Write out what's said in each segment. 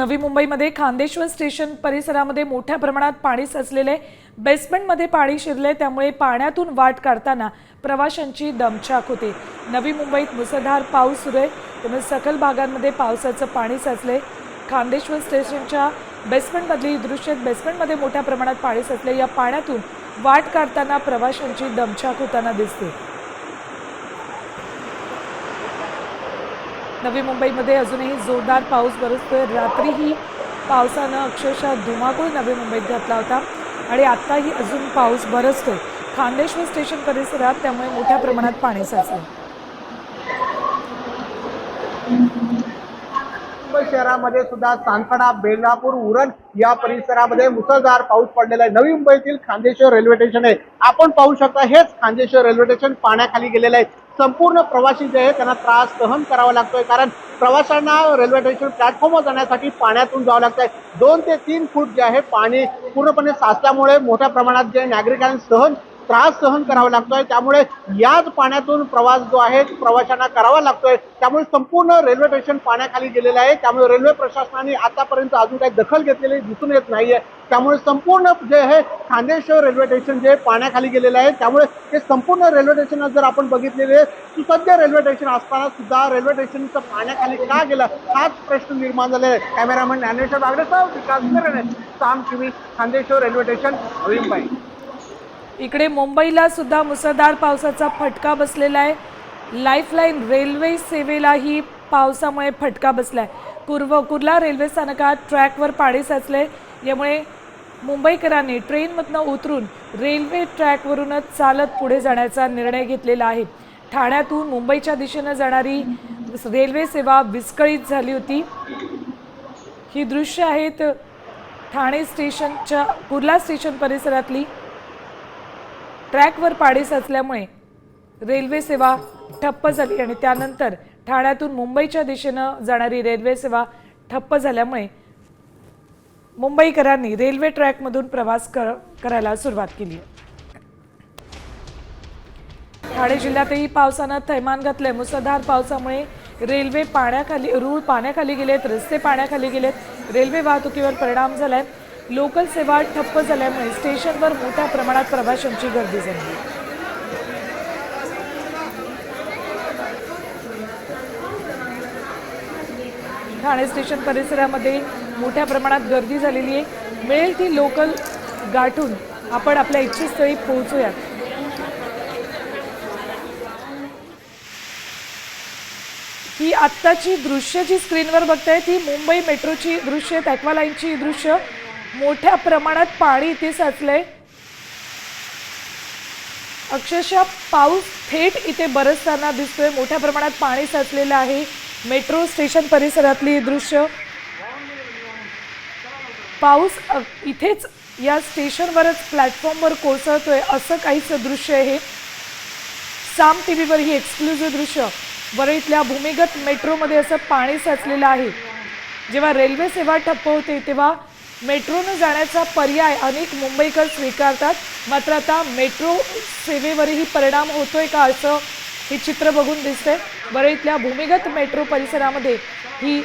नवी मुंबईमध्ये खांदेश्वर स्टेशन परिसरामध्ये मोठ्या प्रमाणात पाणी साचलेले बेसमेंटमध्ये पाणी शिरले त्यामुळे पाण्यातून वाट काढताना प्रवाशांची दमछाक होते. नवी मुंबईत मुसळधार पाऊस सुरू आहे. त्यामुळे सखल भागांमध्ये पावसाचं पाणी साचले खांदेश्वर स्टेशनच्या बेसमेंटमधली ही दृश्य बेसमेंटमध्ये मोठ्या प्रमाणात पाणी साचले या पाण्यातून वाट काढताना प्रवाशांची दमछाक होताना दिसते. नवी मुंबईमध्ये अजूनही जोरदार पाऊस बरसतोय. रात्रीही पावसानं अक्षरशः धुमाकूळ नवी मुंबईत घातला होता आणि आत्ताही अजून पाऊस बरसतोय. खांदेश्वर स्टेशन परिसरात त्यामुळे मोठ्या प्रमाणात पाणी साचलं नागपूर शहरामध्ये सुद्धा चांदखडा बेलापूर उरण या परिसरामध्ये मुसळधार पाऊस पडलेला आहे. नवी मुंबईतील खांदेश्वर रेल्वे स्टेशन आहे. आपण पाहू शकता हेच खांदेश्वर रेल्वे स्टेशन पाण्याखाली गेलेलं आहे. संपूर्ण प्रवासी जे आहे त्यांना त्रास सहन करावा लागतोय कारण प्रवाशांना रेल्वे स्टेशन प्लॅटफॉर्मवर जाण्यासाठी पाण्यातून जावं लागतंय. दोन ते तीन फूट जे आहे पाणी पूर्णपणे साचल्यामुळे मोठ्या प्रमाणात जे नागरिकांनी सहन त्रास सहन करावा लागतोय. त्यामुळे याच पाण्यातून प्रवास जो आहे प्रवाशांना करावा लागतोय. त्यामुळे संपूर्ण रेल्वे स्टेशन पाण्याखाली गेलेलं आहे. त्यामुळे रेल्वे प्रशासनाने आतापर्यंत अजून काही दखल घेतलेली दिसून येत नाहीये. त्यामुळे संपूर्ण जे आहे खांदेश्वर रेल्वे स्टेशन जे पाण्याखाली गेलेलं आहे त्यामुळे हे संपूर्ण रेल्वे स्टेशन जर आपण बघितलेले सुसज्ज रेल्वे स्टेशन असताना सुद्धा रेल्वे स्टेशनचं पाण्याखाली का गेलं हाच प्रश्न निर्माण झालेला आहे. Cameraman Dnyaneshwar बागडेसह Vikas Mirane Saam TV Khandeshwar railway station Navi इकडे मुंबईला सुद्धा मुसळधार पावसाचा फटका बसलेला आहे. लाईफलाईन रेल्वे सेवेलाही पावसामुळे फटका बसला आहे कुर्व कुर्ला रेल्वे स्थानकात ट्रॅकवर पाणी साचले यामुळे मुंबईकरांनी ट्रेनमधनं उतरून रेल्वे ट्रॅकवरूनच चालत पुढे जाण्याचा निर्णय घेतलेला आहे. ठाण्यातून मुंबईच्या दिशेनं जाणारी रेल्वे सेवा विस्कळीत झाली होती. ही दृश्य आहेत ठाणे स्टेशनच्या कुर्ला स्टेशन परिसरातली ट्रॅकवर पाणी साचल्यामुळे रेल्वे सेवा ठप्प झाली आणि त्यानंतर ठाण्यातून मुंबईच्या दिशेनं जाणारी रेल्वे सेवा ठप्प झाल्यामुळे मुंबईकरांनी रेल्वे ट्रॅकमधून प्रवास कर करायला सुरुवात केली. ठाणे जिल्ह्यातही पावसानं थैमान घातलंय. मुसळधार पावसामुळे रेल्वे पाण्याखाली रूळ पाण्याखाली गेलेत रस्ते पाण्याखाली गेलेत. रेल्वे वाहतुकीवर परिणाम झालाय. लोकल सेवा ठप्प झाल्यामुळे स्टेशनवर मोठ्या प्रमाणात प्रवाशांची गर्दी झाली. ठाणे स्टेशन परिसरामध्ये मोठ्या प्रमाणात गर्दी झालेली आहे. मिळेल ती लोकल गाठून आपण आपल्या इच्छितस्थळी पोहोचूयात. ही आत्ताची दृश्य जी स्क्रीनवर बघताय ती मुंबई मेट्रोची दृश्य आहेत ॲक्वालाईनची दृश्य. मोठ्या प्रमाणात पाणी इथे साचलंय. अक्षरशः पाऊस थेट इथे बरसताना दिसतोय. मोठ्या प्रमाणात पाणी साचलेलं आहे. मेट्रो स्टेशन परिसरातली हे दृश्य. पाऊस इथेच या स्टेशनवरच प्लॅटफॉर्मवर कोसळतोय असं काहीच दृश्य आहे. साम टी व्हीवर ही एक्सक्लुझिव्ह दृश्य. वरळीतल्या भूमिगत मेट्रोमध्ये असं पाणी साचलेलं आहे. जेव्हा रेल्वे सेवा ठप्प होते तेव्हा मेट्रोनं जाण्याचा पर्याय अनेक मुंबईकर स्वीकारतात. मात्र आता मेट्रो सेवेवरही परिणाम होतोय का असं हे चित्र बघून दिसतंय. बरळीतल्या भूमिगत मेट्रो परिसरामध्ये ही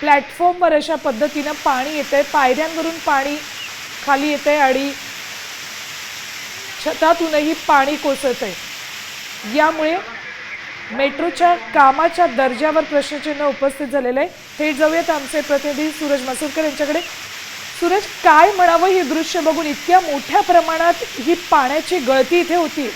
प्लॅटफॉर्मवर अशा पद्धतीनं पाणी येतंय. पायऱ्यांवरून पाणी खाली येतंय आणि छतातूनही पाणी कोसळतंय. यामुळे मेट्रोच्या कामाच्या दर्जावर प्रश्नचिन्ह उपस्थित झालेलं आहे. थेट जाऊयात आमचे प्रतिनिधी सूरज मसूरकर यांच्याकडे. सूरज काय म्हणावं हे दृश्य बघून इतक्या मोठ्या प्रमाणात ही पाण्याची गळती इथे होती.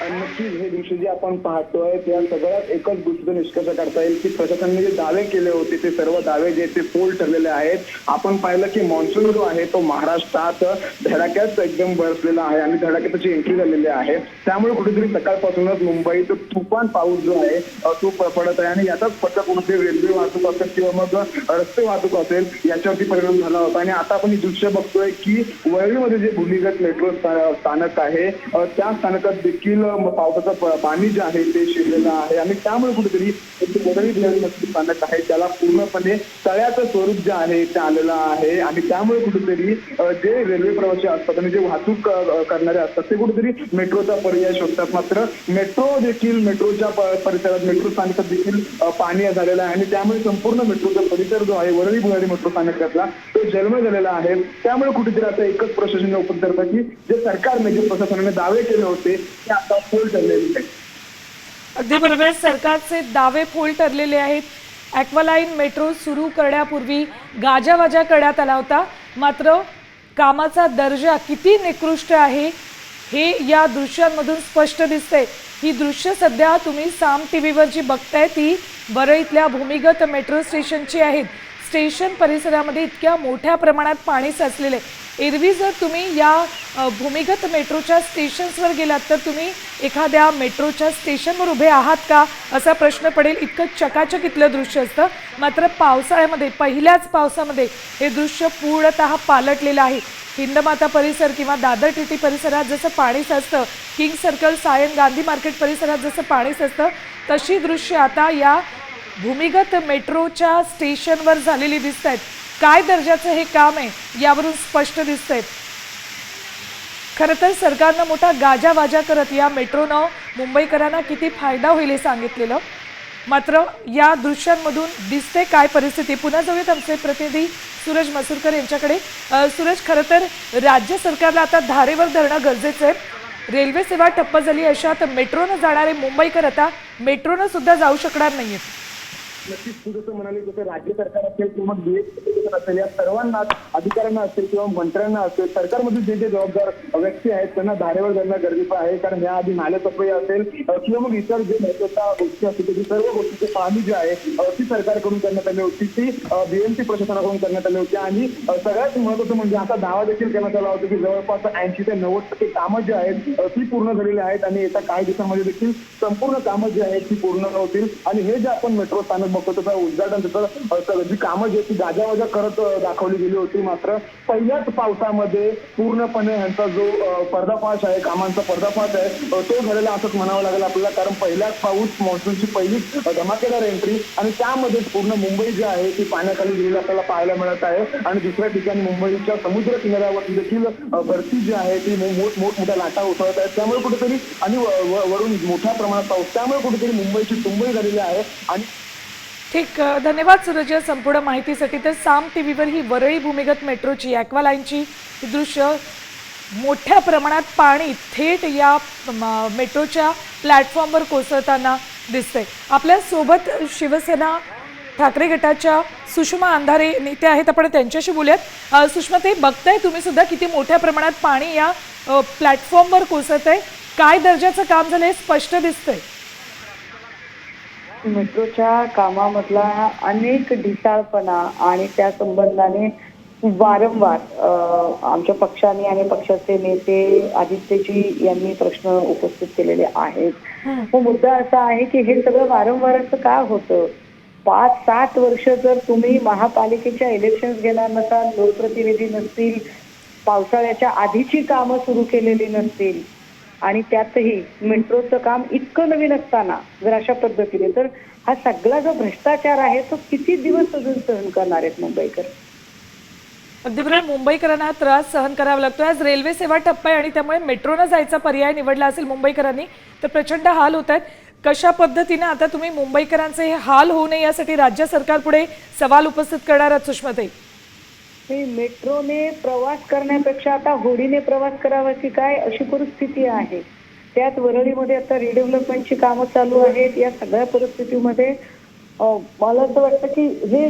नक्कीच हे दृश्य जे आपण पाहतोय त्या सगळ्यात एकच गोष्ट निष्कर्ष करता येईल की प्रशासनाने जे दावे केले होते ते सर्व दावे जे ते फोल ठरलेले आहेत. आपण पाहिलं की मान्सून जो आहे तो महाराष्ट्रात धडाक्यात एकदम बरसलेला आहे आणि धडाक्यात त्याची एंट्री झालेली आहे. त्यामुळे कुठेतरी सकाळपासूनच मुंबईत तुफान पाऊस जो आहे तो प- पडत आहे आणि याचाच फटका कोणते रेल्वे वाहतूक असेल किंवा मग रस्ते वाहतूक असेल याच्यावरती परिणाम झाला होता. आणि आता आपण हे दृश्य बघतोय की वरळीमध्ये जे भूमिगत मेट्रो स्थानक आहे त्या स्थानकात देखील पावसाचं प- पाणी जे आहे ते शिरलेलं आहे. आणि त्यामुळे कुठेतरी एक वरळी बिहारी मच्छी स्थानक आहे त्याला पूर्णपणे तळ्याचं स्वरूप जे आहे ते आलेलं आहे. आणि त्यामुळे कुठेतरी अ, जे रेल्वे प्रवासी असतात आणि जे वाहतूक अ, करणारे असतात ते कुठेतरी मेट्रोचा पर्याय शोधतात. मात्र मेट्रो देखील मेट्रोच्या प- परिसरात मेट्रो स्थानकात देखील अ, पाणी झालेलं आहे. आणि त्यामुळे संपूर्ण मेट्रोचा परिसर जो आहे वरळी भुयारी मेट्रो स्थानकातला तो जन्म झालेला आहे. त्यामुळे कुठेतरी आता एकच प्रशासन उपयोग करतात की जे सरकारने जे प्रशासनाने दावे केले होते ते आता फोल ठरलेली आहे. अगदी बरोबर. सरकारचे दावे फोल ठरलेले आहेत. ॲक्वालाईन मेट्रो सुरू करण्यापूर्वी गाजावाजा करण्यात आला होता. मात्र कामाचा दर्जा किती निकृष्ट आहे हे या दृश्यांमधून स्पष्ट दिसते ही दृश्य सध्या तुम्ही साम टी व्हीवर जी बघताय ती बरळीतल्या भूमिगत मेट्रो स्टेशनची आहेत. स्टेशन परिसरामध्ये इतक्या मोठ्या प्रमाणात पाणी साचलेले एरवी जर तुम्ही या भूमिगत मेट्रोच्या स्टेशन्सवर गेलात तर तुम्ही एखाद्या मेट्रोच्या स्टेशनवर उभे आहात का? असा प्रश्न पडेल. इतकं चकाचक इथलं दृश्य असतं. मात्र पावसाळ्यामध्ये पहिल्याच पावसामध्ये हे दृश्य पूर्णत पालटलेलं आहे. हिंदमाता परिसर किंवा दादर टिटी परिसरात जसं पाणी साचतं king circle Sion Gandhi market परिसरात जसं पाणी साचतं तशी दृश्य आता या भूमिगत मेट्रोच्या स्टेशनवर झालेली दिसत आहेत काय दर्जाचं हे काम आहे यावरून स्पष्ट दिसतंय. खरं तर सरकारनं मोठा गाजावाजा करत या मेट्रोनं मुंबईकरांना किती फायदा होईल हे सांगितलेलं. मात्र या दृश्यांमधून दिसते काय परिस्थिती. पुन्हा जाऊयात आमचे प्रतिनिधी सूरज मसूरकर यांच्याकडे. सूरज खरं तर राज्य सरकारला आता धारेवर धरणं गरजेचं आहे. रेल्वे सेवा ठप्प झाली अशात मेट्रोनं जाणारे मुंबईकर आता मेट्रोनं सुद्धा जाऊ शकणार नाहीयेत. नक्कीच तू जसं म्हणाले जसं राज्य सरकार असेल किंवा बीएस असेल या सर्वांना अधिकाऱ्यांना असेल किंवा मंत्र्यांना असेल सरकारमध्ये जे जे जबाबदार व्यक्ती आहेत त्यांना धारेवर धरणं गरजेचं आहे. कारण याआधी नाले सफाई असेल किंवा मग इतर जे महत्त्वाच्या गोष्टी असतील त्याची सर्व गोष्टीची पाहणी जी आहे ती सरकारकडून करण्यात आली होती. ती बीएमसी प्रशासनाकडून करण्यात आली होती. आणि सगळ्यात महत्वाचं म्हणजे आता दावा देखील करण्यात आला होता की जवळपास ऐंशी ते नव्वद टक्के कामं जी आहेत ती पूर्ण झालेली आहेत. आणि येत्या काही दिवसांमध्ये देखील संपूर्ण कामं जी आहेत ती पूर्ण होतील. आणि हे जे आपण मेट्रो स्थानक बघतो त्याचं उद्घाटन त्याचं जी कामं जी ती गाजावाजा करत दाखवली गेली होती मात्र पहिल्याच पावसामध्ये पूर्णपणे ह्यांचा जो पर्दाफाश आहे कामांचा पर्दाफाश आहे तो झालेला असंच म्हणावं लागेल आपल्याला. कारण पहिलाच पाऊस मान्सूनची पहिलीच धमाकेदार एंट्री आणि त्यामध्ये पूर्ण मुंबई जी आहे ती पाण्याखाली गेलेली आपल्याला पाहायला मिळत आहे. आणि दुसऱ्या ठिकाणी मुंबईच्या समुद्र किनाऱ्यावरती देखील भरती जी आहे ती मोठ मोठमोठ्या लाटा उसळत आहेत. त्यामुळे कुठेतरी आणि वरून मोठ्या प्रमाणात पाऊस त्यामुळे कुठेतरी मुंबईची तुंबई झालेली आहे. आणि ठीक धन्यवाद सूरज संपूर्ण माहितीसाठी. तर साम टी व्हीवर ही वरळी भूमिगत मेट्रोची ॲक्वालाईनची दृश्य. मोठ्या प्रमाणात पाणी थेट या मेट्रोच्या प्लॅटफॉर्मवर कोसळताना दिसते आपल्यासोबत शिवसेना ठाकरे गटाच्या सुषमा अंधारे नेत्या आहेत. आपण त्यांच्याशी बोलूयात. सुषमा ते बघताय तुम्ही सुद्धा किती मोठ्या प्रमाणात पाणी या प्लॅटफॉर्मवर कोसळत आहे काय दर्जाचं काम झालं हे स्पष्ट दिसतंय. मेट्रोच्या कामामधला अनेक ढिसाळपणा आणि त्या संबंधाने वारंवार आमच्या पक्षाने आणि पक्षाचे नेते आदित्यजी यांनी प्रश्न उपस्थित केलेले आहेत. मुद्दा असा आहे की हे सगळं वारंवार असं का होतं? पाच सात वर्ष जर तुम्ही महापालिकेच्या इलेक्शन घेणार नसाल लोकप्रतिनिधी नसतील पावसाळ्याच्या आधीची कामं सुरू केलेली नसतील आणि त्यातही मेट्रोचं काम इतकं नवीन असताना जर अशा पद्धतीने तर हा सगळा जो भ्रष्टाचार आहे तो किती दिवस अजून सहन करणार आहेत मुंबईकर? अगदी बरोबर. मुंबईकरांना त्रास सहन करावा लागतो आज रेल्वे सेवा ठप्प आहे आणि त्यामुळे मेट्रोनं जायचा पर्याय निवडला असेल मुंबईकरांनी तर प्रचंड हाल होत आहेत. कशा पद्धतीने आता तुम्ही मुंबईकरांचे हे हाल होऊ नये यासाठी राज्य सरकार पुढे सवाल उपस्थित करणार आहात सुषमाताई? नाही मेट्रोने प्रवास करण्यापेक्षा आता होडीने प्रवास करावा की काय अशी परिस्थिती आहे? त्यात वरळीमध्ये आता रिडेव्हलपमेंटची कामं चालू आहेत. या सगळ्या परिस्थितीमध्ये मला असं वाटतं की हे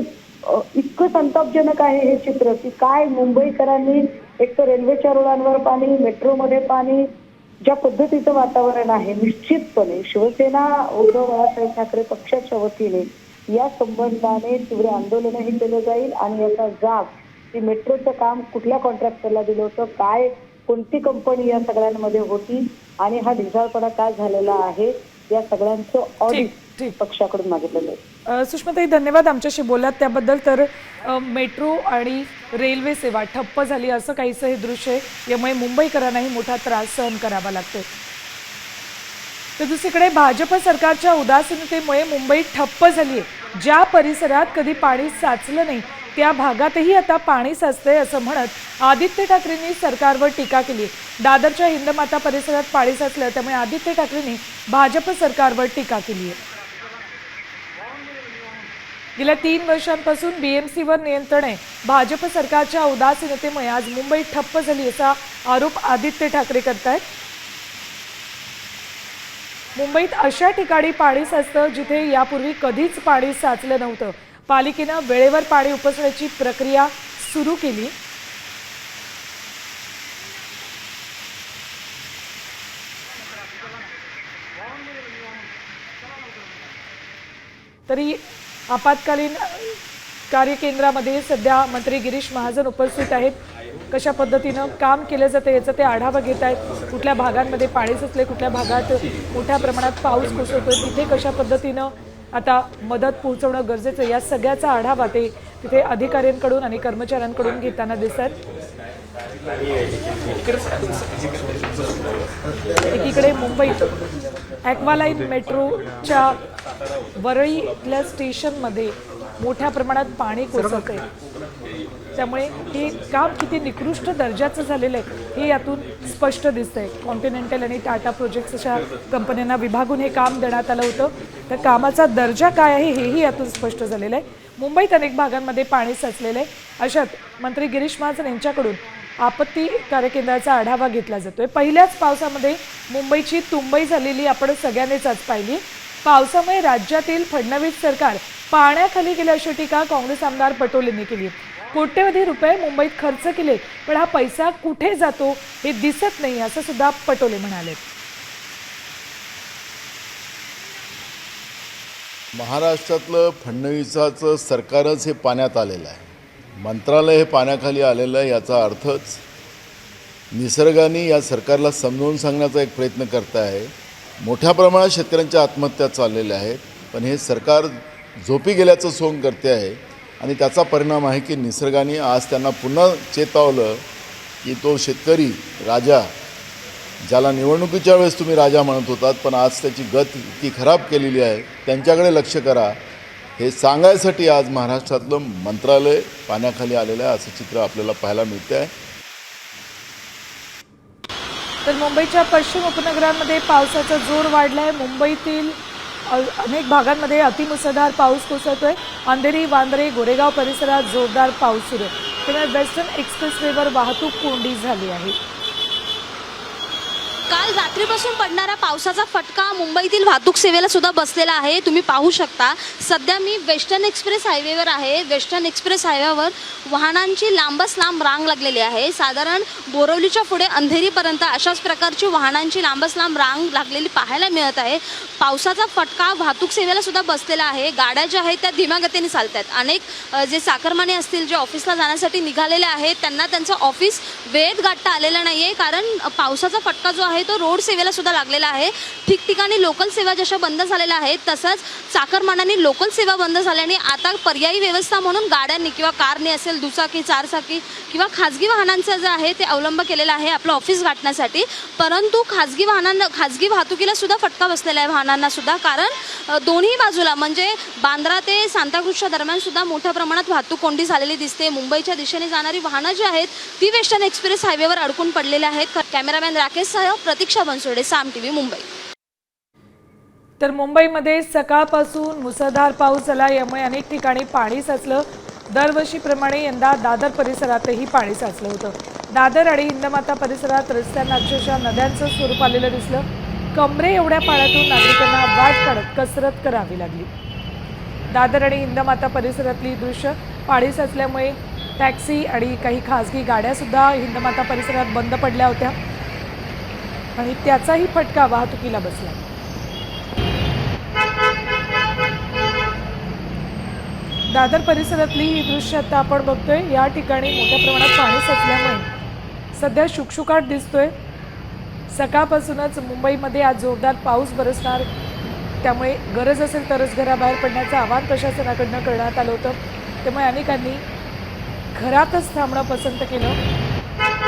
इतकं संतापजनक आहे हे चित्र की काय मुंबईकरांनी एक तर रेल्वेच्या रुळांवर पाणी मेट्रोमध्ये पाणी ज्या पद्धतीचं वातावरण आहे निश्चितपणे शिवसेना उद्धव बाळासाहेब ठाकरे पक्षाच्या वतीने या संबंधाने तीव्र आंदोलनही केलं जाईल आणि याचा जाग की मेट्रोचं काम कुठल्या कॉन्ट्रॅक्टरला दिलं होतं? काय कोणती कंपनी या सगळ्यांमध्ये होती? आणि हा ढिसाळपणा काय झालेला आहे? या सगळ्यांचं ऑडिट. पक्षाकडून मागितलं जाईल सुषमाताई धन्यवाद आमच्याशी बोललात. त्याबद्दल तर मेट्रो आणि रेल्वे सेवा ठप्प झाली असं काहीसं हे दृश्य आहे. यामुळे मुंबईकरांनाही मोठा त्रास सहन करावा लागतोय. तर दुसरीकडे भाजप सरकारच्या उदासीनतेमुळे मुंबई ठप्प झाली आहे ज्या परिसरात कधी पाणी साचलं नाही त्या भागातही आता पाणी साचतंय असं म्हणत आदित्य ठाकरेंनी सरकारवर टीका केली. दादरच्या हिंदमाता परिसरात पाणी साचलं त्यामुळे आदित्य ठाकरेंनी भाजप सरकारवर टीका केली आहे. गेल्या तीन वर्षांपासून बीएमसीवर नियंत्रण आहे. भाजप सरकारच्या उदासीनतेमुळे आज मुंबई ठप्प झाली असा आरोप आदित्य ठाकरे करतायत. मुंबईत अशा ठिकाणी पाणी साचतं जिथे यापूर्वी कधीच पाणी साचलं नव्हतं. पालिकेनं वेळेवर पाणी उपसण्याची प्रक्रिया सुरू केली. तरी आपत्कालीन कार्यकेंद्रामध्ये सध्या मंत्री गिरीश महाजन उपस्थित आहेत. कशा पद्धतीनं काम केलं जातं याचा ते आढावा घेत आहेत. कुठल्या भागांमध्ये पाणी सुचले कुठल्या भागात मोठ्या प्रमाणात पाऊस कोसळतोय तिथे कशा पद्धतीनं आता मदत पोहोचवणं गरजेचं आहे, या सगळ्याचा आढावा ते तिथे अधिकाऱ्यांकडून आणि कर्मचाऱ्यांकडून घेताना दिसतात. एकीकडे मुंबईत ॲक्वालाईन मेट्रोच्या वरळीतल्या स्टेशनमध्ये मोठ्या प्रमाणात पाणी कोसळत आहे त्यामुळे हे काम किती निकृष्ट दर्जाचं झालेलं आहे हे यातून स्पष्ट दिसतंय. कॉन्टिनेंटल आणि टाटा प्रोजेक्ट्स अशा कंपन्यांना विभागून हे काम देण्यात आलं होतं. तर कामाचा दर्जा काय आहे हेही यातून स्पष्ट झालेलं आहे. मुंबईत अनेक भागांमध्ये पाणी साचलेलं आहे. अशात मंत्री गिरीश महाजन यांच्याकडून आपत्ती कार्यकेंद्राचा आढावा घेतला जातोय. पहिल्याच पावसामध्ये मुंबईची तुंबई झालेली आपण सगळ्यांनीच आज पाहिली. पावसामुळे राज्यातील फडणवीस सरकार पाण्याखाली गेले अशी टीका काँग्रेस आमदार पटोलेंनी केली. कोट्यवधी रुपये मुंबईत खर्च केले पण हा पैसा कुठे जातो हे दिसत नाही असं सुद्धा पटोले म्हणाले. महाराष्ट्रातलं फडणवीसाचं सरकारच हे पाण्यात आलेलं आहे. मंत्रालय हे पाण्याखाली आलेलं आहे याचा अर्थच निसर्गाने या सरकारला समजावून सांगण्याचा एक प्रयत्न करत आहे मोठ्या प्रमाणात शेतकऱ्यांच्या आत्महत्या चाललेल्या आहेत पण हे सरकार झोपी गेल्याचं सोंग करते आहे आणि त्याचा परिणाम आहे की निसर्गाने आज त्यांना पुन्हा चेतावलं की तो शेतकरी राजा ज्याला निवडणुकीच्या वेळेस तुम्ही राजा म्हणत होतात पण आज त्याची गत इतकी खराब केलेली आहे त्यांच्याकडे लक्ष करा. हे सांगायसाठी आज महाराष्ट्रातलं मंत्रालय पाण्याखाली आलेलं आहे असं चित्र आपल्याला पाहायला मिळतं आहे तर मुंबईच्या पश्चिम उपनगरांमध्ये पावसाचा जोर वाढला आहे मुंबईतील अनेक भागांमध्ये अतिमुसळधार पाऊस कोसळतोय. अंधेरी वांद्रे गोरेगाव परिसरात जोरदार पाऊस सुरू आहे. त्यामुळे वेस्टर्न एक्सप्रेसवेवर वाहतूक कोंडी झाली आहे. काल रात्रीपासून पडणारा पावसाचा फटका मुंबईतील वाहतूक सेवेला सुद्धा बसलेला आहे. तुम्ही पाहू शकता सध्या मी वेस्टर्न एक्सप्रेस हायवेवर आहे. वेस्टर्न एक्सप्रेस हायवेवर वाहनांची लांबच लांब रांग लागलेली आहे. साधारण बोरवलीच्या पुढे अंधेरीपर्यंत अशाच प्रकारची वाहनांची लांबच लांब रांग लागलेली पाहायला मिळत आहे. पावसाचा फटका वाहतूक सेवेला सुद्धा बसलेला आहे. गाड्या ज्या आहेत त्या धीम्या गतीने चालत आहेत अनेक जे चाकरमाने असतील जे ऑफिसला जाण्यासाठी निघालेले आहेत त्यांना त्यांचं ऑफिस वेळेत गाठता आलेलं नाही आहे कारण पावसाचा फटका जो आहे तो रोड सेवेला सुद्धा लागलेला आहे. ठिकठिकाणी लोकल सेवा जशा बंद झालेल्या आहेत तसंच चाकरमानाने लोकल सेवा बंद झाल्याने आता पर्यायी व्यवस्था म्हणून गाड्यांनी किंवा कारने असेल दुचाकी चारचाकी किंवा खाजगी वाहनांचं जे आहे ते अवलंब केलेला आहे आपलं ऑफिस गाठण्यासाठी. परंतु खाजगी वाहनांना खाजगी वाहतुकीला सुद्धा फटका बसलेला आहे वाहनांना सुद्धा. कारण दोन्ही बाजूला म्हणजे बांद्रा ते सांताक्रुजच्या दरम्यान सुद्धा मोठ्या प्रमाणात वाहतूक कोंडी झालेली दिसते. मुंबईच्या दिशेने जाणारी वाहनं जी आहेत ती वेस्टर्न एक्सप्रेस हायवेवर अडकून पडलेली आहेत. कॅमेरामॅन राकेशसह प्रतीक्षा बनसोडे साम टीव्ही मुंबई. तर मुंबईमध्ये सकाळपासून मुसळधार पाऊस झाला यामुळे अनेक ठिकाणी पाणी साचलं. दरवर्षीप्रमाणे यंदा दादर परिसरातही पाणी साचलं होतं. दादर आणि हिंदमाता परिसरात रस्त्यांना अक्षरशः नद्यांचं स्वरूप आलेलं दिसलं. कमरे एवढ्या पाण्यातून नागरिकांना वाट काढत कसरत करावी लागली. दादर आणि हिंदमाता परिसरातली दृश्य पाणी साचल्यामुळे टॅक्सी आणि काही खाजगी गाड्यासुद्धा हिंदमाता परिसरात बंद पडल्या होत्या. आणि त्याचाही फटका वाहतुकीला बसला. दादर परिसरातली ही दृश्य आता आपण बघतोय. या ठिकाणी मोठ्या प्रमाणात पाणी साचल्यामुळे सध्या शुकशुकाट दिसतोय. सकाळपासूनच मुंबईमध्ये आज जोरदार पाऊस बरसणार. त्यामुळे गरज असेल तरच घराबाहेर पडण्याचं आवाहन प्रशासनाकडनं करण्यात आलं होतं. त्यामुळे अनेकांनी घरातच थांबणं पसंत केलं.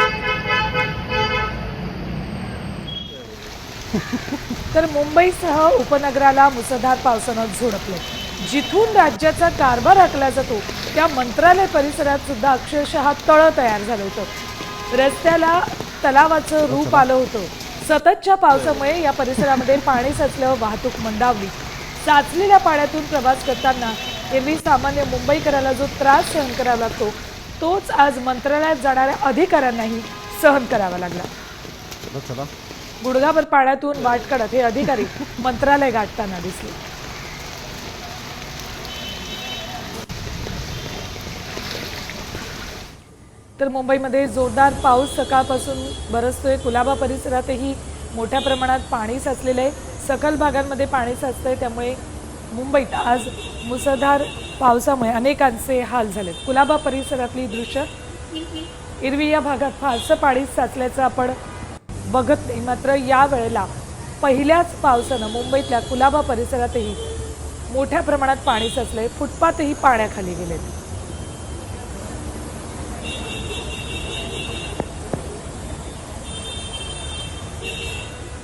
तर मुंबईसह उपनगराला मुसळधार पावसानं झोडपले. जिथून राज्याचा कारभार आखला जातो त्या मंत्रालय परिसरात सुद्धा अक्षरशः तळं तयार झालं होतं. रस्त्याला तलावाचं रूप आलं होतं. सततच्या पावसामुळे या परिसरामध्ये पाणी साचलं वाहतूक मंदावली. साचलेल्या पाण्यातून प्रवास करताना एरवी सामान्य मुंबईकराला जो त्रास सहन करावा लागतो तोच आज मंत्रालयात जाणाऱ्या अधिकाऱ्यांनाही सहन करावा लागला. गुडघाभर पाण्यातून वाट काढत हे अधिकारी मंत्रालय गाठताना दिसले. तर मुंबईमध्ये जोरदार पाऊस सकाळपासून बरसतोय कुलाबा परिसरातही मोठ्या प्रमाणात पाणी साचलेलं आहे. सकल भागांमध्ये पाणी साचतंय. त्यामुळे मुंबईत आज मुसळधार पावसामुळे अनेकांचे हाल झालेत. कुलाबा परिसरातली दृश्य इरवी या भागात फारसं पाणी साचल्याचं आपण बघत नाही. मात्र या वेळेला पहिल्याच पावसानं मुंबईतल्या कुलाबा परिसरातही मोठ्या प्रमाणात पाणी साचलंय. फुटपाथही पाण्याखाली गेलेत.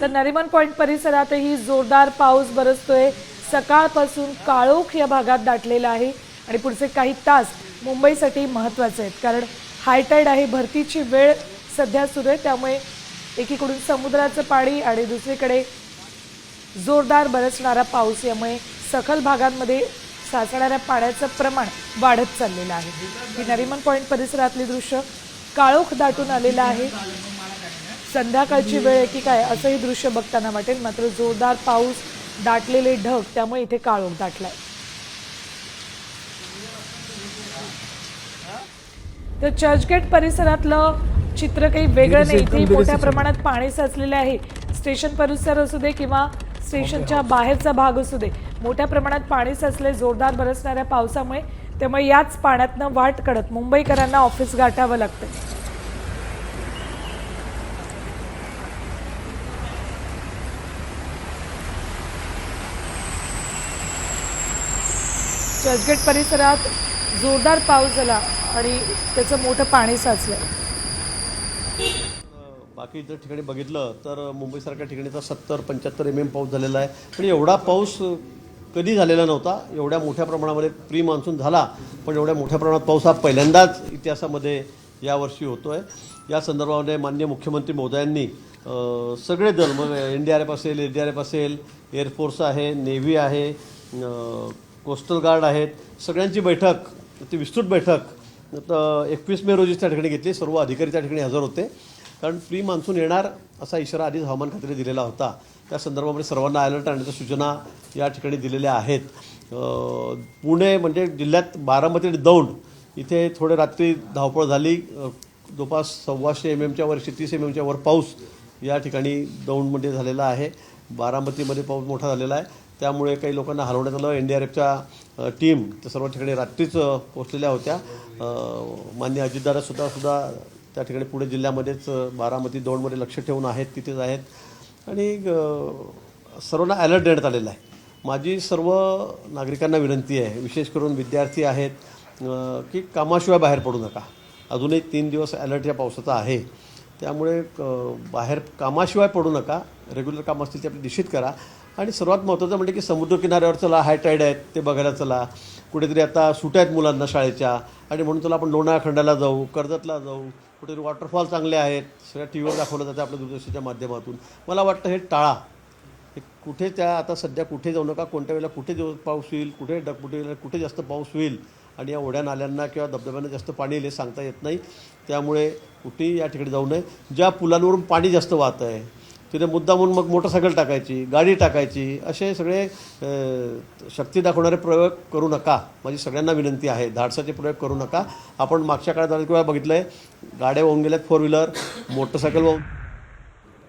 तर नरिमन पॉईंट परिसरातही जोरदार पाऊस बरसतोय. सकाळपासून काळोख या भागात दाटलेला आहे आणि पुढचे काही तास मुंबईसाठी महत्त्वाचे आहेत. कारण हायटाईड आहे भरतीची वेळ सध्या सुरू आहे त्यामुळे एकीकडून समुद्राचं पाणी आणि दुसरीकडे जोरदार बरसणारा पाऊस यामुळे सखल भागांमध्ये साचणाऱ्या पाण्याचं प्रमाण वाढत चाललेलं आहे. ही नरिमन पॉईंट परिसरातली दृश्य काळोख दाटून आलेलं आहे. संध्याकाळची वेळ आहे की काय असंही दृश्य बघताना वाटेल. मात्र जोरदार पाऊस दाटलेले ढग त्यामुळे इथे काळोख दाटलाय. तर चर्चगेट परिसरातलं चित्र काही वेगळं नाही. इथे मोठ्या प्रमाणात पाणी साचलेले आहे. स्टेशन परिसर असू दे किंवा स्टेशनच्या बाहेरचा भाग असू दे मोठ्या प्रमाणात पाणी साचले जोरदार बरसणाऱ्या पावसामुळे. त्यामुळे याच पाण्यातनं वाट काढत मुंबईकरांना ऑफिस गाठावं लागतं चर्चगेट परिसरात जोरदार पाऊस झाला आणि त्याचं मोठं पाणी साचलं बाकी इतर ठिकाणी बघितलं तर मुंबईसारख्या ठिकाणीचा सत्तर पंच्याहत्तर एम एम पाऊस झालेला आहे. पण एवढा पाऊस कधी झालेला नव्हता एवढ्या मोठ्या प्रमाणामध्ये प्री मान्सून झाला पण एवढ्या मोठ्या प्रमाणात पाऊस हा पहिल्यांदाच इतिहासामध्ये यावर्षी होतो आहे या संदर्भामध्ये मान्य मुख्यमंत्री महोदयांनी सगळे दल मग एन डी आर एफ असेल एन डी आर एफ असेल एअरफोर्स आहे नेव्ही आहे कोस्टल गार्ड आहेत सगळ्यांची बैठक ती विस्तृत बैठक तर एकवीस मे रोजी त्या ठिकाणी घेतली सर्व अधिकारी त्या ठिकाणी हजर होते. कारण प्री मान्सून येणार असा इशारा आधीच हवामान खात्याने दिलेला होता. त्या संदर्भामध्ये सर्वांना अलर्ट आणण्याच्या सूचना या ठिकाणी दिलेल्या आहेत. पुणे म्हणजे जिल्ह्यात बारामती आणि दौंड इथे थोडे रात्री धावपळ झाली. अं, जवळपास सव्वाशे एम एमच्या वर तीस एम एमच्या वर पाऊस या ठिकाणी दौंडमध्ये झालेला आहे. बारामतीमध्ये पाऊस मोठा झालेला आहे. त्यामुळे काही लोकांना हलवण्यात आलं. एन डी आर एफच्या टीम त्या सर्व ठिकाणी रात्रीच पोचलेल्या होत्या. मान्य अजितदारासुद्धा सुद्धा त्या ठिकाणी पुणे जिल्ह्यामध्येच बारामती दौडमध्ये लक्ष ठेवून आहेत तिथेच आहेत. आणि सर्वांना अलर्ट देण्यात आलेला आहे. माझी सर्व नागरिकांना विनंती आहे विशेष करून विद्यार्थी आहेत की कामाशिवाय बाहेर पडू नका. अजूनही तीन दिवस अलर्ट या पावसाचा आहे. त्यामुळे बाहेर कामाशिवाय पडू नका. रेग्युलर काम असतील ते आपली निश्चित करा. आणि सर्वात महत्त्वाचं म्हणजे की समुद्रकिनाऱ्यावर चला हाय टाईड आहेत ते बघायला चला. कुठेतरी आता सुट्या आहेत मुलांना शाळेच्या. आणि म्हणून चला आपण लोणाखंडाला जाऊ कर्जतला जाऊ. कुठेतरी वॉटरफॉल चांगले आहेत. सगळ्या टी व्हीवर दाखवलं जातं आपल्या दूरदर्शनच्या माध्यमातून. मला वाटतं हे टाळा. हे कुठे त्या आता सध्या कुठे जाऊ नका कोणत्या वेळेला कुठे दिवस पाऊस होईल कुठे डगपुटे कुठे जास्त पाऊस होईल आणि या ओढ्या नाल्यांना किंवा धबधब्यांना जास्त पाणी येईल हे सांगता येत नाही. त्यामुळे कुठेही या ठिकाणी जाऊ नये. ज्या पुलांवरून पाणी जास्त वाहत आहे तिथे मुद्दामून मग मोटरसायकल टाकायची गाडी टाकायची असे सगळे शक्ती दाखवणारे प्रयोग करू नका. माझी सगळ्यांना विनंती आहे धाडसाचे प्रयोग करू नका. आपण मागच्या काळात अनेक वेळा बघितलं आहे गाड्या वाहून गेल्यात फोर व्हीलर मोटरसायकल वाहून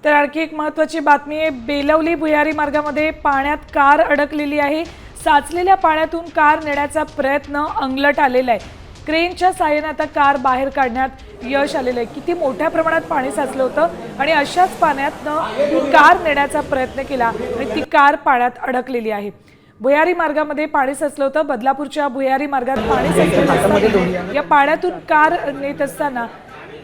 तर आणखी एक महत्त्वाची बातमी आहे बेलवली भुयारी मार्गामध्ये पाण्यात कार अडकलेली आहे. साचलेल्या पाण्यातून कार नेण्याचा प्रयत्न अंगलट आलेला आहे. क्रेनच्या साह्याने आता कार बाहेर काढण्यात यश आलेलं आहे. किती मोठ्या प्रमाणात पाणी साचलं होतं आणि अशाच पाण्यातनं ही कार नेण्याचा प्रयत्न केला आणि ती कार पाण्यात अडकलेली आहे. भुयारी मार्गामध्ये पाणी साचलं होतं. बदलापूरच्या भुयारी मार्गात पाणी साचलं या पाण्यातून कार नेत असताना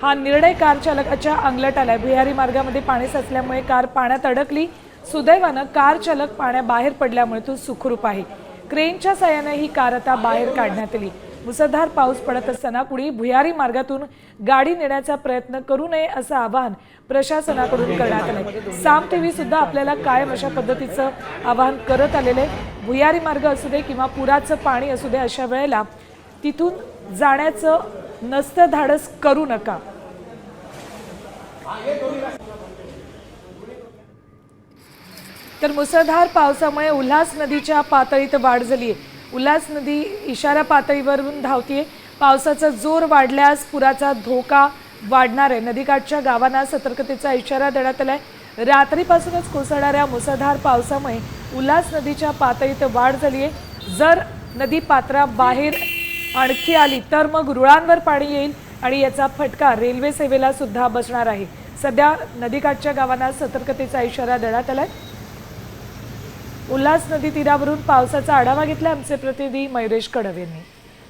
हा निर्णय कार चालकाच्या अंगलट आलाय. भुयारी मार्गामध्ये पाणी साचल्यामुळे कार पाण्यात अडकली. सुदैवानं कार चालक पाण्याबाहेर पडल्यामुळे तो सुखरूप आहे. क्रेनच्या साहाय्याने ही कार आता बाहेर काढण्यात आली. मुसळधार पाऊस पडत असताना कुणी भुयारी मार्गातून गाडी नेण्याचा प्रयत्न करू नये असं आवाहन प्रशासनाकडून करण्यात आलं साम टीव्ही सुद्धा आपल्याला कायम अशा पद्धतीचं आवाहन करत आलेलं आहे. भुयारी मार्ग असू दे किंवा पुराचं पाणी असू दे अशा वेळेला तिथून जाण्याचं नसतं धाडस करू नका. तर मुसळधार पावसामुळे उल्हास नदीच्या पातळीत वाढ झाली आहे उल्हास नदी इशारा पातळीवरून धावतीये. पावसाचा जोर वाढल्यास पुराचा धोका वाढणार आहे. नदीकाठच्या गावांना सतर्कतेचा इशारा देण्यात आलाय. रात्रीपासूनच कोसळणाऱ्या मुसळधार पावसामुळे उल्हास नदीच्या पातळीत वाढ झाली आहे जर नदी पात्राबाहेर आणखी आली तर मग रुळांवर पाणी येईल आणि याचा फटका रेल्वे सेवेला सुद्धा बसणार आहे. सध्या नदीकाठच्या गावांना सतर्कतेचा इशारा देण्यात आहे उल्हास नदी तीरावरून पावसाचा आढावा घेतला आमचे प्रतिनिधी मयुरेश कडव यांनी.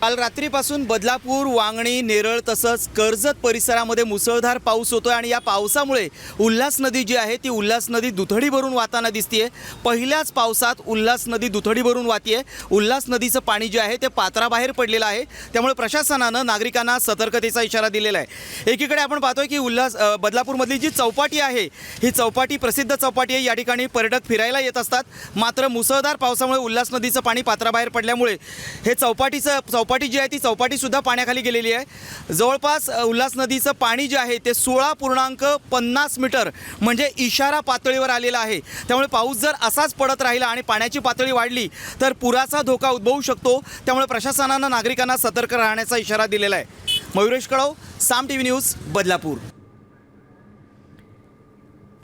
काल रात्रीपासून बदलापूर वांगणी नेरळ तसंच कर्जत परिसरामध्ये मुसळधार पाऊस होतोय आणि या पावसामुळे उल्हास नदी जी आहे ती उल्हास नदी दुथडी भरून वाहताना दिसतीये. पहिल्याच पावसात उल्हास नदी दुथडी भरून वाहतीये. उल्हास नदीचं पाणी जे आहे ते पात्राबाहेर पडलेलं आहे. त्यामुळे प्रशासनानं नागरिकांना सतर्कतेचा इशारा दिलेला आहे. एकीकडे आपण पाहतोय की उल्हास बदलापूरमधली जी चौपाटी आहे ही चौपाटी प्रसिद्ध चौपाटी आहे. या ठिकाणी पर्यटक फिरायला येत असतात. मात्र मुसळधार पावसामुळे उल्हास नदीचं पाणी पात्राबाहेर पडल्यामुळे हे चौपाटीचं चौपाटी चौपाटी जी आहे ती चौपाटीसुद्धा पाण्याखाली गेलेली आहे. जवळपास उल्हास नदीचं पाणी जे आहे ते सोळा पूर्णांक पन्नास मीटर म्हणजे इशारा पातळीवर आलेला आहे. त्यामुळे पाऊस जर असाच पडत राहिला आणि पाण्याची पातळी वाढली तर पुराचा धोका उद्भवू शकतो. त्यामुळे प्रशासनानं नागरिकांना सतर्क राहण्याचा इशारा दिलेला आहे. Mayuresh Kalav Saam T V news Badlapur.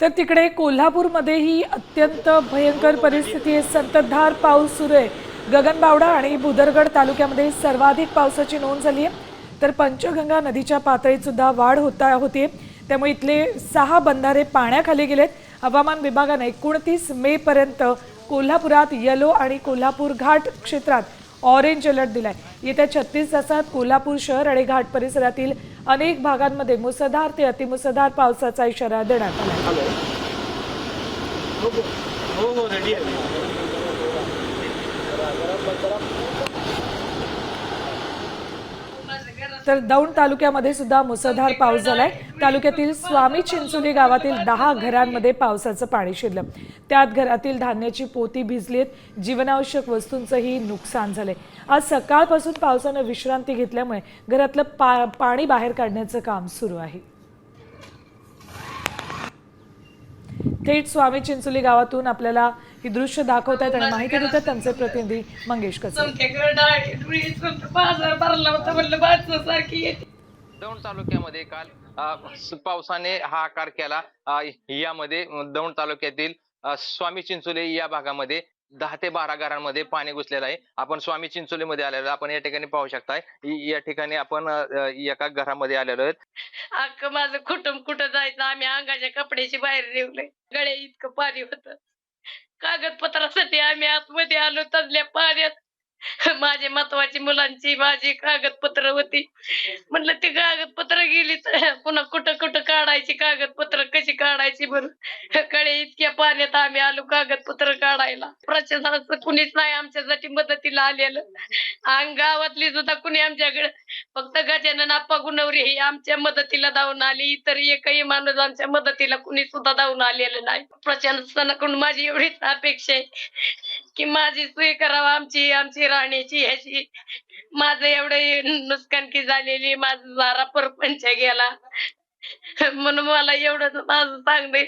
तर तिकडे कोल्हापूरमध्येही अत्यंत भयंकर परिस्थिती आहे संततधार पाऊस सुरू आहे. गगनबावडा आणि भुदरगड तालुक्यामध्ये सर्वाधिक पावसाची नोंद झाली आहे. तर पंचगंगा नदीच्या पातळीत सुद्धा वाढ होता होते. त्यामुळे इथले सहा बंधारे पाण्याखाली गेलेत. हवामान विभागाने एकोणतीस मेपर्यंत कोल्हापुरात येलो आणि कोल्हापूर घाट क्षेत्रात ऑरेंज अलर्ट दिलाय. येत्या छत्तीस तासात कोल्हापूर शहर आणि घाट परिसरातील अनेक भागांमध्ये मुसळधार ते अतिमुसळधार पावसाचा इशारा देण्यात आला तर दौंड तालुक्यामध्ये सुद्धा मुसळधार पाऊस झालाय. तालुक्यातील स्वामी चिंचोली गावातील दहा घरांमध्ये पावसाचं पाणी शिरलं. त्यात घरातील धान्याची पोती भिजलीत. जीवनावश्यक वस्तूंचंही नुकसान झालंय. आज सकाळपासून पावसानं विश्रांती घेतल्यामुळे घरातलं पा पाणी बाहेर काढण्याचं काम सुरू आहे. थेट स्वामी चिंचोली गावातून आपल्याला ही दृश्य दाखवत आहेत आणि माहिती देतात त्यांचे प्रतिनिधी मंगेश कसे दौंड तालुक्यामध्ये काल पावसाने हाहाकार केला. अ, यामध्ये दौंड तालुक्यातील स्वामी चिंचोले या भागामध्ये दहा ते बारा घरांमध्ये पाणी घुसलेलं आहे. आपण स्वामी चिंचोली मध्ये आलेलो. आपण या ठिकाणी पाहू शकताय. या ठिकाणी आपण एका घरामध्ये आलेलो आहेत. अख्खं माझं कुटुंब कुठं जायचं? आम्ही अंगाच्या कपड्याची बाहेर निघलोय. गळे इतकं पाणी होत. कागदपत्रासाठी आम्ही आतमध्ये आलो तसल्या पाण्यात. माझे महत्वाची मुलांची माझी कागदपत्र होती. म्हणलं ती कागदपत्र गेली तर पुन्हा कुठं कुठं काढायची कागदपत्र कशी काढायची म्हणून कडे इतक्या पाण्यात आम्ही आलो कागदपत्र काढायला. प्रशासनाचं कुणीच नाही आमच्यासाठी मदतीला आलेलं. आणि गावातली सुद्धा कुणी आमच्याकडे फक्त गजानन आप्पा गुणवरी ही आमच्या मदतीला धावून आली. इतर एकही माणूस आमच्या मदतीला कुणी सुद्धा धावून आलेलं नाही. प्रशासनाकडून माझी एवढीच अपेक्षा आहे की माझी सोय करावा आमची आमची राहण्याची ह्याची माझं एवढं नुकसानकी झालेली माझा सारा परपंच गेला. म्हणून मला एवढं माझं सांगणे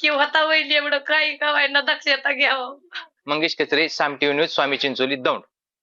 की होता होईल एवढं काही कवायना दक्षता घ्यावं. Mangesh Kachare Saam TV news Swami Chincholi Daund.